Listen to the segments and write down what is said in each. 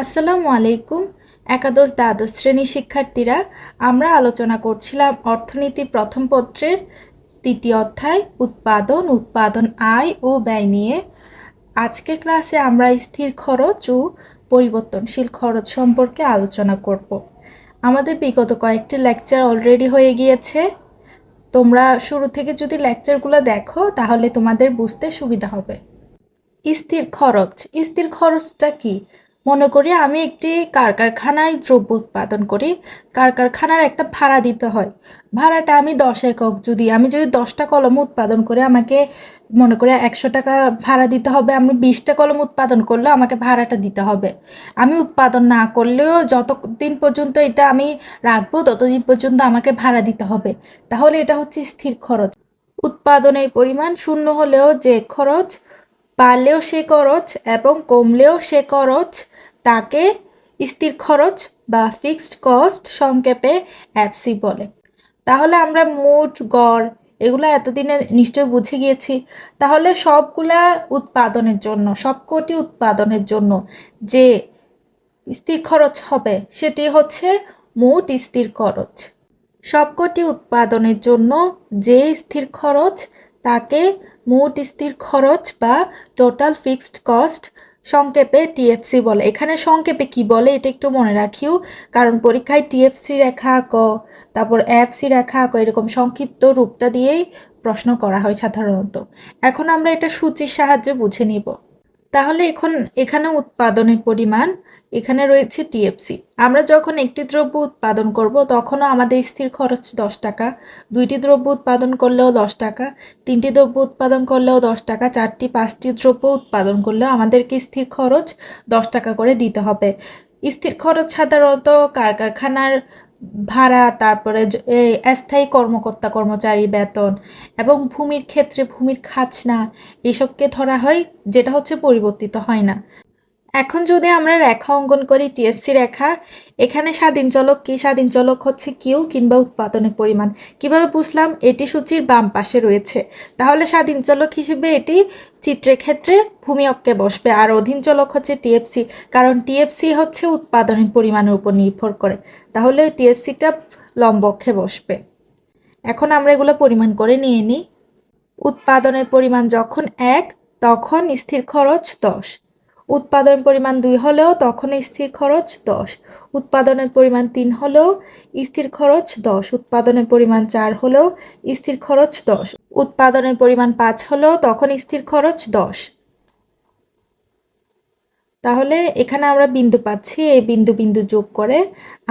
আসসালামু আলাইকুম। একাদশ দ্বাদশ শ্রেণির শিক্ষার্থীরা, আমরা আলোচনা করছিলাম অর্থনীতি প্রথম পত্রের তৃতীয় অধ্যায়, উৎপাদন উৎপাদন আয় ও ব্যয় নিয়ে। আজকের ক্লাসে আমরা স্থির খরচ ও পরিবর্তনশীল খরচ সম্পর্কে আলোচনা করব। আমাদের বিগত কয়েকটি লেকচার অলরেডি হয়ে গিয়েছে। তোমরা শুরু থেকে যদি লেকচারগুলো দেখো, তাহলে তোমাদের বুঝতে সুবিধা হবে। স্থির খরচ, স্থির খরচটা কি? মনে করি আমি একটি কার কারখানায় দ্রব্য উৎপাদন করি কার। কারখানার একটা ভাড়া দিতে হয়। ভাড়াটা আমি দশ একক যদি আমি যদি দশটা কলম উৎপাদন করে আমাকে মনে করে একশো টাকা ভাড়া দিতে হবে, আমি বিশটা কলম উৎপাদন করলে আমাকে ভাড়াটা দিতে হবে। আমি উৎপাদন না করলেও যতদিন পর্যন্ত এটা আমি রাখব, ততদিন পর্যন্ত আমাকে ভাড়া দিতে হবে। তাহলে এটা হচ্ছে স্থির খরচ। উৎপাদনের পরিমাণ শূন্য হলেও যে খরচ, বাড়লেও সে খরচ এবং কমলেও সে খরচ তাকে স্থির খরচ বা ফিক্সড কস্ট সংক্ষেপে অ্যাপসি বলে। তাহলে আমরা মোট গড়, এগুলো এতদিনে নিশ্চয় বুঝে গিয়েছি। তাহলে সবগুলা উৎপাদনের জন্য সবকটি উৎপাদনের জন্য যে স্থির খরচ হবে, সেটি হচ্ছে মোট স্থির খরচ। সবকটি উৎপাদনের জন্য যে স্থির খরচ, তাকে মোট স্থির খরচ বা টোটাল ফিক্সড কস্ট সংক্ষেপে টিএফসি বলে। এখানে সংক্ষেপে কি বলে এটা একটু মনে রাখিও, কারণ পরীক্ষায় টিএফসি রেখা ক, তারপর এফসি রেখা ক, এরকম সংক্ষিপ্ত রূপটা দিয়েই প্রশ্ন করা হয় সাধারণত। এখন আমরা এটা সূচির সাহায্যে বুঝে নিব। তাহলে এখন এখানে উৎপাদনের পরিমাণ এখানে রয়েছে টিএফসি আমরা যখন একটি দ্রব্য উৎপাদন করব, তখনও আমাদের স্থির খরচ দশ টাকা। দুইটি দ্রব্য উৎপাদন করলেও দশ টাকা, তিনটি দ্রব্য উৎপাদন করলেও দশ টাকা, চারটি, পাঁচটি দ্রব্য উৎপাদন করলেও আমাদেরকে স্থির খরচ দশ টাকা করে দিতে হবে। স্থির খরচ সাধারণত কার কারখানার ভাড়া, তারপরে অস্থায়ী কর্মকর্তা কর্মচারী বেতন এবং ভূমির ক্ষেত্রে ভূমির খাজনা, এসবকে ধরা হয়, যেটা হচ্ছে পরিবর্তিত হয় না। এখন যদি আমরা রেখা অঙ্কন করি টিএফসি রেখা, এখানে স্বাধীন চলক কি? স্বাধীন চলক হচ্ছে কিউ কিংবা উৎপাদনের পরিমাণ। কীভাবে বুঝলাম? এটি সূচির বাম পাশে রয়েছে। তাহলে স্বাধীন চলক হিসেবে এটি চিত্রের ক্ষেত্রে ভূমি অক্ষে বসবে। আর অধীন চলক হচ্ছে টিএফসি কারণ টিএফসি হচ্ছে উৎপাদনের পরিমাণের উপর নির্ভর করে। তাহলে টিএফসিটা লম্ব অক্ষে বসবে। এখন আমরা এগুলো পরিমাণ করে নিয়ে নিই। উৎপাদনের পরিমাণ যখন এক, তখন স্থির খরচ দশ। উৎপাদন পরিমাণ দুই হলেও তখন স্থির খরচ দশ। উৎপাদনের পরিমাণ তিন হলেও স্থির খরচ দশ। উৎপাদনের পরিমাণ চার হলেও স্থির খরচ দশ। উৎপাদনের পরিমাণ পাঁচ হলেও তখন স্থির খরচ দশ। তাহলে এখানে আমরা বিন্দু পাচ্ছি, এই বিন্দু বিন্দু যোগ করে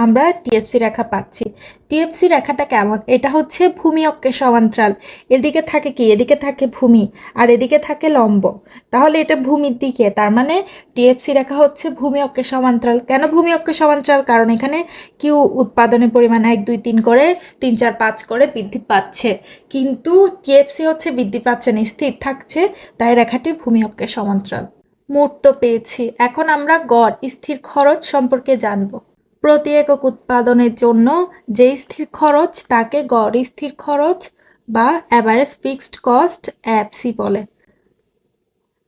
আমরা টিএফসি রেখা পাচ্ছি। টিএফসি রেখাটা কেমন? এটা হচ্ছে ভূমি অক্ষের সমান্তরাল। এদিকে থাকে কি? এদিকে থাকে ভূমি আর এদিকে থাকে লম্ব। তাহলে এটা ভূমির দিকে, তার মানে টিএফসি রেখা হচ্ছে ভূমি অক্ষের সমান্তরাল। কেন ভূমি অক্ষের সমান্তরাল? কারণ এখানে কিউ উৎপাদনের পরিমাণ এক, দুই, তিন করে, তিন, চার, পাঁচ করে বৃদ্ধি পাচ্ছে। কিন্তু টিএফসি হচ্ছে বৃদ্ধি পাচ্ছে না, স্থির থাকছে, তাই রেখাটি ভূমি অক্ষের সমান্তরাল। মূর্ত পেয়েছি। এখন আমরা গড়, স্থির খরচ সম্পর্কে জানব। প্রতি একক উৎপাদনের জন্য যে স্থির খরচ, তাকে গড় স্থির খরচ বা অ্যাভারেজ ফিক্সড কস্ট অ্যাপসি বলে।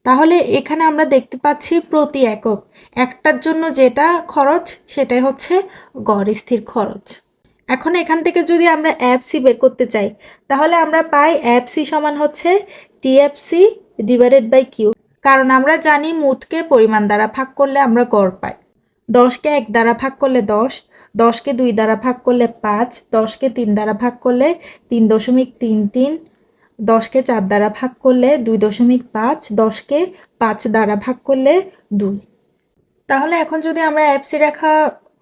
তাহলে এখানে আমরা দেখতে পাচ্ছি প্রতি একক। একটার জন্য যেটা খরচ, সেটাই হচ্ছে গড় স্থির খরচ। এখন এখান থেকে যদি আমরা অ্যাপসি বের করতে চাই, তাহলে আমরা পাই অ্যাপসি সমান হচ্ছে টিএফসি ডিভাইডেড বাই কিউ কারণ আমরা জানি মুটকে পরিমাণ দ্বারা ভাগ করলে আমরা গড় পাই। দশকে এক দ্বারা ভাগ করলে দশ, দশকে দুই দ্বারা ভাগ করলে পাঁচ, দশকে তিন দ্বারা ভাগ করলে তিন দশমিক তিন তিন, দশকে চার দ্বারা ভাগ করলে দুই দশমিক পাঁচ, দশকে পাঁচ দ্বারা ভাগ করলে দুই। তাহলে এখন যদি আমরা অ্যাপসি রেখা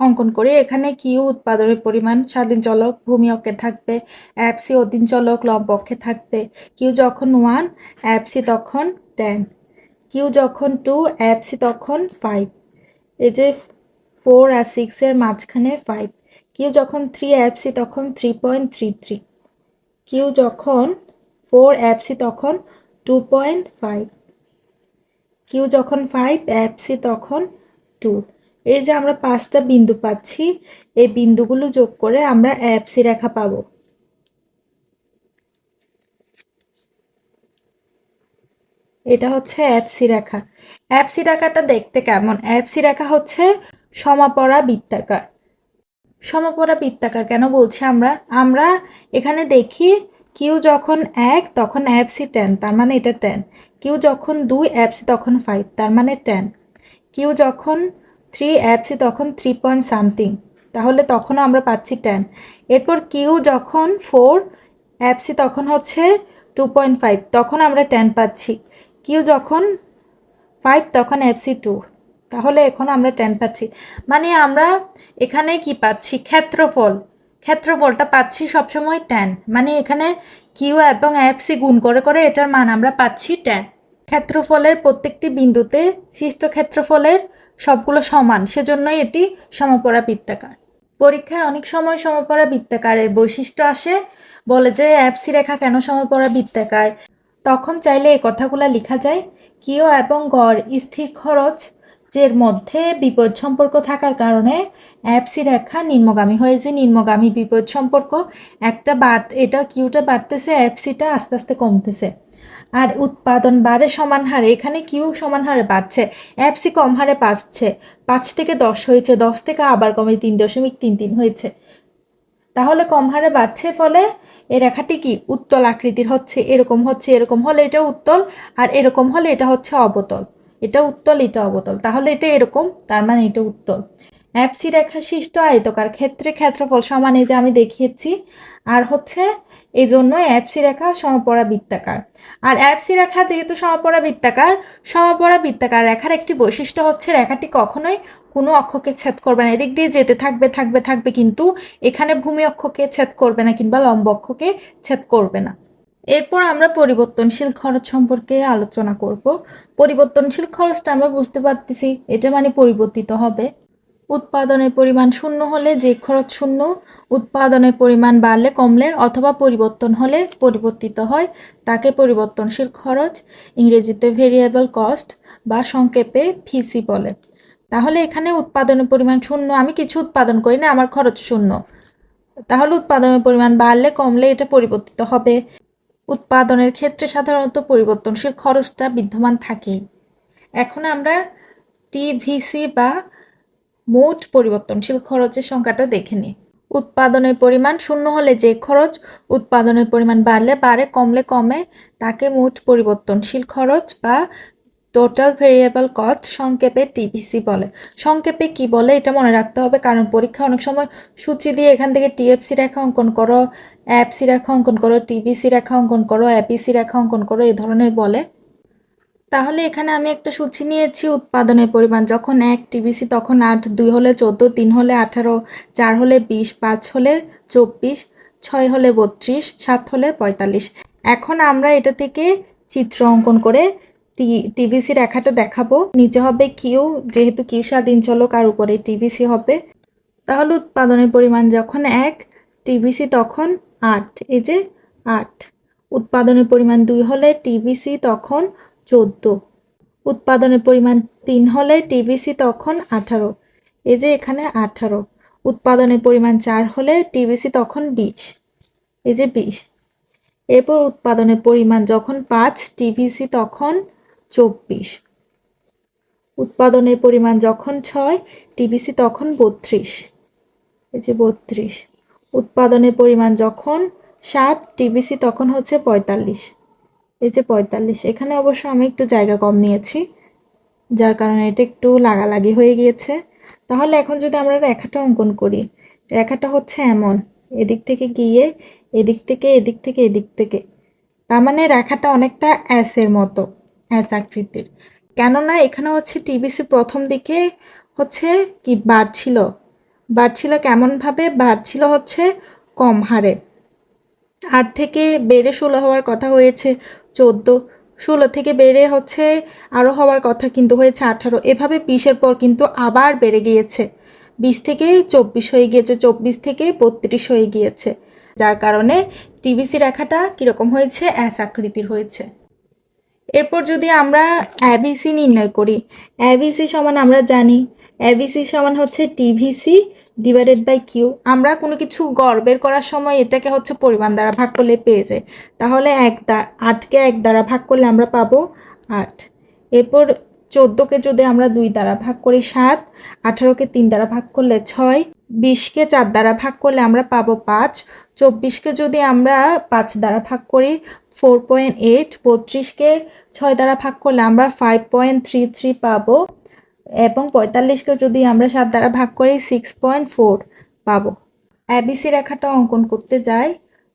অঙ্কন করি, এখানে কিউ উৎপাদনের পরিমাণ, স্বাধীন চলক, ভূমি অক্ষে থাকবে অ্যাপসি অধীন চলক, লম্ব অক্ষে থাকবে। কিউ যখন ওয়ান অ্যাপসি তখন টেন কিউ যখন টু অ্যাপসি তখন ফাইভ এই যে ফোর আর সিক্সের মাঝখানে ফাইভ কিউ যখন থ্রি অ্যাপসি তখন three point three three Q যখন ফোর অ্যাপসি তখন টু পয়েন্ট ফাইভ কিউ যখন ফাইভ অ্যাপসি তখন টু এই যে আমরা পাঁচটা বিন্দু পাচ্ছি, এই বিন্দুগুলো যোগ করে আমরা অ্যাপসি রেখা পাবো। এটা হচ্ছে অ্যাপসি রেখা। অ্যাপসি রেখাটা দেখতে কেমন? অ্যাপসি রেখা হচ্ছে সমাপরা বৃত্তাকার। সমপরা বৃত্তাকার কেন বলছি আমরা? আমরা এখানে দেখি কিউ যখন এক, তখন অ্যাপসি টেন তার মানে এটা টেন কিউ যখন দুই অ্যাপসি তখন ফাইভ তার মানে টেন কিউ যখন থ্রি অ্যাপসি তখন থ্রি পয়েন্ট সামথিং তাহলে তখনও আমরা পাচ্ছি টেন এরপর কিউ যখন ফোর অ্যাপসি তখন হচ্ছে টু পয়েন্ট ফাইভ তখন আমরা টেন পাচ্ছি। কিউ যখন ফাইভ তখন এফসি টু তাহলে এখন আমরা টেন পাচ্ছি। মানে আমরা এখানে কি পাচ্ছি? ক্ষেত্রফল। ক্ষেত্রফলটা পাচ্ছি সবসময় টেন মানে এখানে কিউ এবং এফসি গুণ করে করে এটার মান আমরা পাচ্ছি টেন ক্ষেত্রফলের প্রত্যেকটি বিন্দুতে সৃষ্ট ক্ষেত্রফলের সবগুলো সমান, সেজন্যই এটি সমপরা বৃত্তাকার। পরীক্ষায় অনেক সময় সমপরা বৃত্তাকারের বৈশিষ্ট্য আসে, বলে যে এফসি রেখা কেন সমপরা বৃত্তাকার? তখন চাইলে এই কথাগুলো লেখা যায় কিও এবং গড়, স্থির খরচ যের মধ্যে বিপদ সম্পর্ক থাকার কারণে অ্যাপসি রেখা নিম্নগামী হয়েছে নিম্নগামী বিপদ সম্পর্ক, একটা বাদ, এটা কিউটা বাড়তেছে, অ্যাপসিটা আস্তে আস্তে কমতেছে। আর উৎপাদন বাড়ে সমান হারে, এখানে কিউ সমান হারে বাড়ছে, অ্যাপসি কম হারে বাড়ছে, পাঁচ থেকে দশ হয়েছে, দশ থেকে আবার কমে তিন দশমিক তিন তিন হয়েছে। তাহলে কম হারে বাড়ছে ফলে এ রেখাটি কি? উত্তল আকৃতির হচ্ছে, এরকম হচ্ছে, এরকম হলে এটা উত্তল, আর এরকম হলে এটা হচ্ছে অবতল। এটা উত্তল, এটা অবতল। তাহলে এটা এরকম, তার মানে এটা উত্তল। অ্যাপসি রেখা সৃষ্ট আয়তকার ক্ষেত্রে ক্ষেত্রফল সমান এই যে আমি দেখিয়েছি, আর হচ্ছে এই জন্য অ্যাপসি রেখা সমপরা বৃত্তাকার। আর অ্যাপসি রেখা যেহেতু সমপরা বৃত্তাকার সমপরা বৃত্তাকার রেখার একটি বৈশিষ্ট্য হচ্ছে রেখাটি কখনোই কোনো অক্ষকে ছেদ করবে না। এদিক দিয়ে যেতে থাকবে থাকবে থাকবে কিন্তু এখানে ভূমি অক্ষকে ছেদ করবে না কিংবা লম্ব অক্ষকে ছেদ করবে না। এরপর আমরা পরিবর্তনশীল খরচ সম্পর্কে আলোচনা করব। পরিবর্তনশীল খরচটা আমরা বুঝতে পারতেছি, এটা মানে পরিবর্তিত হবে। উৎপাদনের পরিমাণ শূন্য হলে যে খরচ শূন্য উৎপাদনের পরিমাণ বাড়লে কমলে অথবা পরিবর্তন হলে পরিবর্তিত হয়, তাকে পরিবর্তনশীল খরচ, ইংরেজিতে ভেরিয়েবল কস্ট বা সংক্ষেপে ফিসি বলে। তাহলে এখানে উৎপাদনের পরিমাণ শূন্য, আমি কিছু উৎপাদন করি না, আমার খরচ শূন্য। তাহলে উৎপাদনের পরিমাণ বাড়লে কমলে এটা পরিবর্তিত হবে। উৎপাদনের ক্ষেত্রে সাধারণত পরিবর্তনশীল খরচটা বিদ্যমান থাকেই। এখন আমরা টিভিসি বা মোট পরিবর্তনশীল খরচের সংখ্যাটা দেখে নিই উৎপাদনের পরিমাণ শূন্য হলে যে খরচ উৎপাদনের পরিমাণ বাড়লে বাড়ে, কমলে কমে, তাকে মোট পরিবর্তনশীল খরচ বা টোটাল ভেরিয়েবল কস্ট সংক্ষেপে টিভিসি বলে। সংক্ষেপে কি বলে এটা মনে রাখতে হবে, কারণ পরীক্ষা অনেক সময় সূচি দিয়ে এখান থেকে টিএফসি রেখা অঙ্কন করো অ্যাপসি রেখা অঙ্কন করো টিভিসি রেখা অঙ্কন করো অ্যাপিসি রেখা অঙ্কন করো, এই ধরনের বলে। তাহলে এখানে আমি একটা সূচি নিয়েছি উৎপাদনের পরিমাণ। যখন এক টিবিসি, তখন আট, দুই হলে চোদ্দ, তিন হলে আঠারো, চার হলে বিশ, পাঁচ হলে চব্বিশ, ছয় হলে বত্রিশ, সাত হলে পঁয়তাল্লিশ। এখন আমরা এটা থেকে চিত্র অঙ্কন করে টিভিসি রেখাটা দেখাবো। নিচে হবে কিউ, যেহেতু কিউ স্বাধীন চলক, আর উপরে টিভিসি হবে। তাহলে উৎপাদনের পরিমাণ যখন এক টিভিসি তখন আট, এই যে আট। উৎপাদনের পরিমাণ দুই হলে টিভিসি তখন চোদ্দ। উৎপাদনের পরিমাণ তিন হলে টিভিসি তখন আঠারো এই যে এখানে আঠারো। উৎপাদনের পরিমাণ চার হলে টিভিসি তখন বিশ এই যে বিশ। এরপর উৎপাদনের পরিমাণ যখন পাঁচ টিভিসি তখন চব্বিশ। উৎপাদনের পরিমাণ যখন ছয় টিভিসি তখন বত্রিশ এই যে বত্রিশ। উৎপাদনের পরিমাণ যখন সাত টিভিসি তখন হচ্ছে পঁয়তাল্লিশ। এই যে পঁয়তাল্লিশ, এখানে অবশ্য আমি একটু জায়গা কম নিয়েছি, যার কারণে এটা একটু লাগালাগি হয়ে গিয়েছে। তাহলে এখন যদি আমরা রেখাটা অঙ্কন করি, রেখাটা হচ্ছে এমন, এদিক থেকে গিয়ে, এদিক থেকে এদিক থেকে এদিক থেকে। তার মানে রেখাটা অনেকটা অ্যাসের মতো অ্যাস আকৃতির। কেননা এখানে হচ্ছে টিবিসি প্রথম দিকে হচ্ছে কি বাড়ছিল বাড়ছিল কেমনভাবে? বাড়ছিল হচ্ছে কম হারে। আট থেকে বেড়ে ষোলো হওয়ার কথা হয়েছে, চোদ্দ, ষোলো থেকে বেড়ে হচ্ছে আরও হওয়ার কথা কিন্তু হয়েছে আঠারো। এভাবে বিশের পর কিন্তু আবার বেড়ে গিয়েছে। বিশ থেকে চব্বিশ হয়ে গিয়েছে, চব্বিশ থেকে বত্রিশ হয়ে গিয়েছে। যার কারণে টিভিসি রেখাটা কীরকম হয়েছে? অ্যাস আকৃতির হয়েছে। এরপর যদি আমরা অ্যাবিসি নির্ণয় করি অ্যাবিসি সমান আমরা জানি। অ্যাবিসি সমান হচ্ছে টিভিসি ডিভাইডেড বাই কিউ আমরা কোনো কিছু গড় বের করার সময় এটাকে হচ্ছে পরিমাণ দ্বারা ভাগ করলে পেয়ে যাই তাহলে এক আটকে এক দ্বারা ভাগ করলে আমরা পাবো আট। এরপর চোদ্দোকে যদি আমরা দুই দ্বারা ভাগ করি সাত, আঠারোকে তিন দ্বারা ভাগ করলে ছয়, বিশকে চার দ্বারা ভাগ করলে আমরা পাবো পাঁচ, চব্বিশকে যদি আমরা পাঁচ দ্বারা ভাগ করি ফোর পয়েন্ট এইট, বত্রিশকে ছয় দ্বারা ভাগ করলে আমরা ফাইভ পয়েন্ট থ্রি থ্রি পাবো এবং পঁয়তাল্লিশকে যদি আমরা সাত দ্বারা ভাগ করি সিক্স পয়েন্ট ফোর পাবো। অ্যাবিসি রেখাটা অঙ্কন করতে যাই,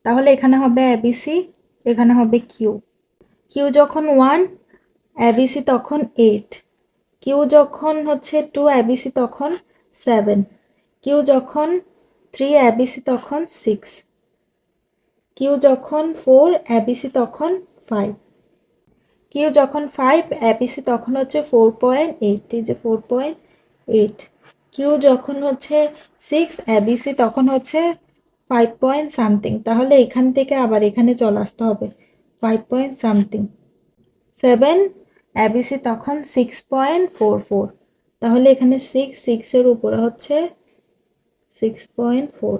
তাহলে এখানে হবে অ্যাবিসি এখানে হবে কিউ কিউ যখন ওয়ান অ্যাবিসি তখন এইট কিউ যখন হচ্ছে টু অ্যাবিসি তখন সেভেন কিউ যখন থ্রি অ্যাবিসি তখন সিক্স কিউ যখন ফোর অ্যাবিসি তখন ফাইভ কিউ যখন ফাইভ অ্যাবিসি তখন হচ্ছে ফোর পয়েন্ট এইট এই যে ফোর পয়েন্ট এইট কিউ যখন হচ্ছে সিক্স অ্যাবিসি তখন হচ্ছে ফাইভ পয়েন্ট সামথিং তাহলে এখান থেকে আবার এখানে চলে আসতে হবে। Five point something seven AVC তখন সিক্স পয়েন্ট ফোর ফোর তাহলে এখানে সিক্স সিক্সের উপরে হচ্ছে সিক্স পয়েন্ট ফোর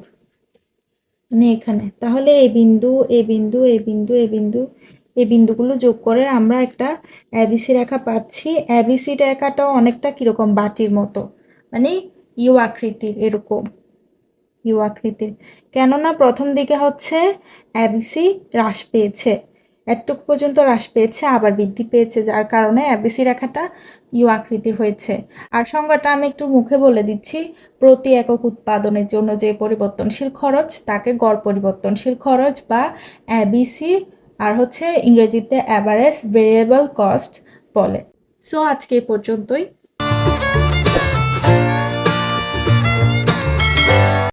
মানে এখানে। তাহলে এই বিন্দু এই বিন্দু এই বিন্দু এই বিন্দু এই বিন্দুগুলো যোগ করে আমরা একটা অ্যাবিসি রেখা পাচ্ছি। অ্যাবিসি রেখাটাও অনেকটা কীরকম বাটির মতো মানে ইউ আকৃতির, এরকম ইউ আকৃতির। কেননা প্রথম দিকে হচ্ছে অ্যাবিসি হ্রাস পেয়েছে একটুক পর্যন্ত হ্রাস পেয়েছে, আবার বৃদ্ধি পেয়েছে, যার কারণে অ্যাবিসি রেখাটা ইউ আকৃতির হয়েছে। আর সংজ্ঞাটা আমি একটু মুখে বলে দিচ্ছি, প্রতি একক উৎপাদনের জন্য যে পরিবর্তনশীল খরচ, তাকে গড় পরিবর্তনশীল খরচ বা অ্যাবিসি আর হচ্ছে ইংরেজিতে অ্যাভারেজ ভেরিয়েবল কস্ট বলে। সো আজকে পর্যন্তই।